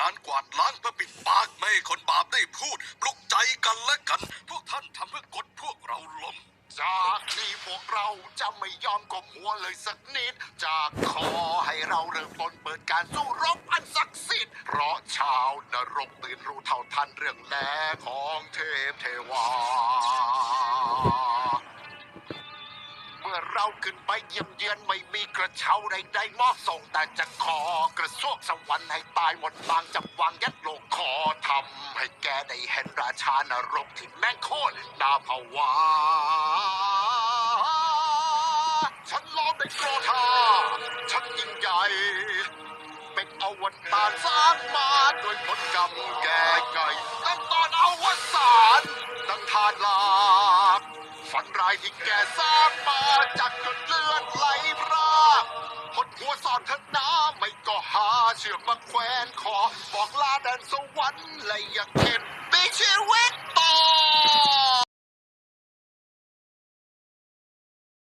การกวาดล้างเพื่อปิดปากไม่ให้คนบาปได้พูด ปลุกใจกันและกัน พวกท่านทำเพื่อกดพวกเราลง จากนี้พวกเราจะไม่ยอมก้มหัวเลยสักนิด จากขอให้เราเริ่มต้นเปิดการสู้รบอันศักดิ์สิทธิ์ เพราะชาวนรกตื่นรู้เท่าทันเรื่องแลของเทพเทวา มื่อเราขึ้นไปเยี่ยมเยือนไม่มีกระเช้าใดๆมอบส่งแต่จะขอกระซวกสวรรค์ให้ตายหมดบางจับวางยัดโลกขอทำให้แกได้เห็นราชานรกที่แม่งโคตรน่าภาวาฉันลองได้โกรธาฉันยิ่งใหญ่ เป็นอวตารสร้างมาด้วยผลกรรมแก่ก ฝันร้ายที่แกสร้างมาจากจนเลือดไหลรากหดหัวซอนเถอน้ำไม่ก็หาเชือกมาแขวนคอบอกลาแดนสวรรค์และอย่าเข็ดมีชีวิตต่อ